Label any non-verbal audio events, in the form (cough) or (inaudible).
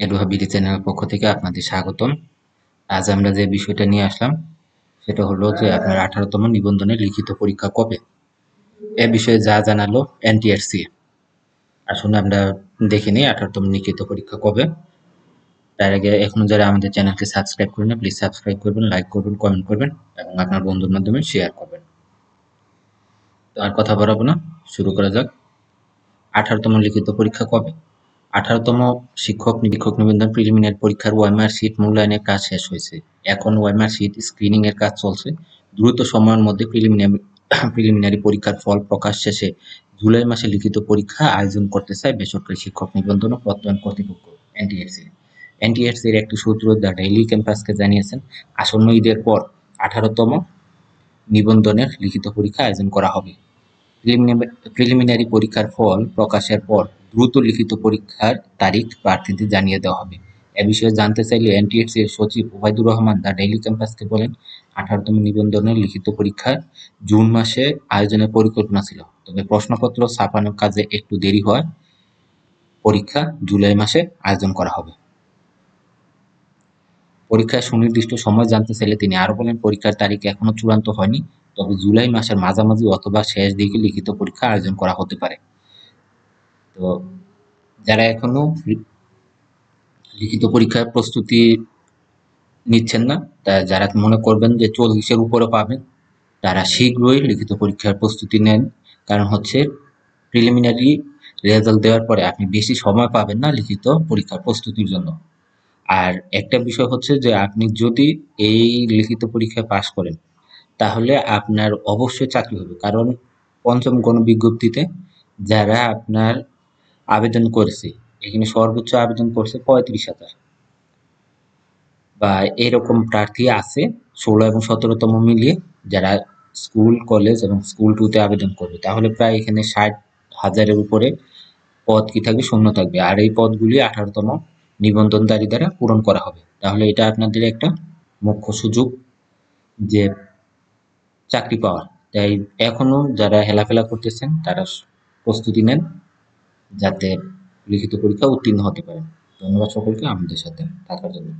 এডুহা BD চ্যানেলের পক্ষ থেকে আপনাদের স্বাগতম। আজ আমরা যে বিষয়টা নিয়ে আসলাম, সেটা হলো যে আপনার আঠারোতম নিবন্ধনের লিখিত পরীক্ষা কবে? এ বিষয়ে যা জানালো এনটিআরসি। আসলে আমরা দেখে নিই আঠারোতম লিখিত পরীক্ষা কবে। তার আগে এখন যারা আমাদের চ্যানেলকে সাবস্ক্রাইব করেন প্লিজ সাবস্ক্রাইব করবেন, লাইক করবেন, কমেন্ট করবেন এবং আপনার বন্ধুর মাধ্যমে শেয়ার করবেন। তো আর কথা বাড়াবো না, শুরু করা যাক। আঠারোতম লিখিত পরীক্ষা কবে? আঠারোতম শিক্ষক শিক্ষক নিবন্ধন প্রিলিমিনারি পরীক্ষার ওয়াইমার সিট মূল্যায়নের কাজ শেষ হয়েছে। এখন ওয়াইমার সিট স্ক্রিনিং এর কাজ চলছে। দ্রুত সময়ের মধ্যে প্রিলিমিনারি প্রিলিমিনারি (coughs) পরীক্ষার ফল প্রকাশ শেষে জুলাই মাসে লিখিত পরীক্ষা আয়োজন করতে চায় বেসরকারি শিক্ষক নিবন্ধন ও প্রত্যয়ন কর্তৃপক্ষ এনটিএসসি এনটিএসসি এর একটি সূত্র দ্য ডেইলি ক্যাম্পাসকে জানিয়েছেন, আসন্ন ঈদের পর আঠারোতম নিবন্ধনের লিখিত পরীক্ষা আয়োজন করা হবে। প্রিলিমিনারি পরীক্ষার ফল প্রকাশের পর দ্রুত লিখিত পরীক্ষার তারিখ প্রার্থীদের জানিয়ে দেওয়া হবে। এ বিষয়ে জানতে চাইলে এনটিএসসি এর সচিব ওবায়দুর রহমান দ্য ডেইলি ক্যাম্পাসকে বলেন, আঠারোতম নিবন্ধনের লিখিত পরীক্ষা জুন মাসে আয়োজনের পরিকল্পনা ছিল। তবে প্রশ্নপত্র ছাপানোর কাজে একটু দেরি হয় পরীক্ষা জুলাই মাসে আয়োজন করা হবে। পরীক্ষার সুনির্দিষ্ট সময় জানতে চাইলে তিনি আরও বলেন, পরীক্ষার তারিখ এখনও চূড়ান্ত হয়নি। তবে জুলাই মাসের মাঝামাঝি অথবা শেষ দিকে লিখিত পরীক্ষা আয়োজন করা হতে পারে। তো যারা এখনও লিখিত পরীক্ষার প্রস্তুতি নিচ্ছেন না, তা যারা মনে করবেন যে চল্লিশের উপরে পাবেন, তারা শীঘ্রই লিখিত পরীক্ষার প্রস্তুতি নেন। কারণ হচ্ছে প্রিলিমিনারি রেজাল্ট দেওয়ার পরে আপনি বেশি সময় পাবেন না লিখিত পরীক্ষার প্রস্তুতির জন্য। আর একটা বিষয় হচ্ছে যে আপনি যদি এই লিখিত পরীক্ষায় পাশ করেন তাহলে আপনার অবশ্যই চাকরি হবে। কারণ পঞ্চম গণবিজ্ঞপ্তিতে যারা আপনার আবেদন করেছে, এখানে সর্বোচ্চ আবেদন করছে পঁয়ত্রিশ হাজার। বা এরকম প্রার্থী আছে, ষোলো এবং সতেরোতম মিলিয়ে যারা স্কুল, কলেজ এবং স্কুল টুতে আবেদন করবে। তাহলে প্রায় এখানে ষাট হাজারের উপরে পদ কি থাকবে? শূন্য থাকবে। আর এই পদগুলি আঠারোতম নিবন্ধনদারী দ্বারা পূরণ করা হবে। তাহলে এটা আপনাদের একটা মুখ্য সুযোগ যে চাকরি পাওয়ার। তাই এখনও যারা হেলাফেলা করতেছেন, তারা প্রস্তুতি নেন যাতে লিখিত পরীক্ষা উত্তীর্ণ হতে পারে ধন্যবাদ সকলকে আমাদের সাথে থাকার জন্য।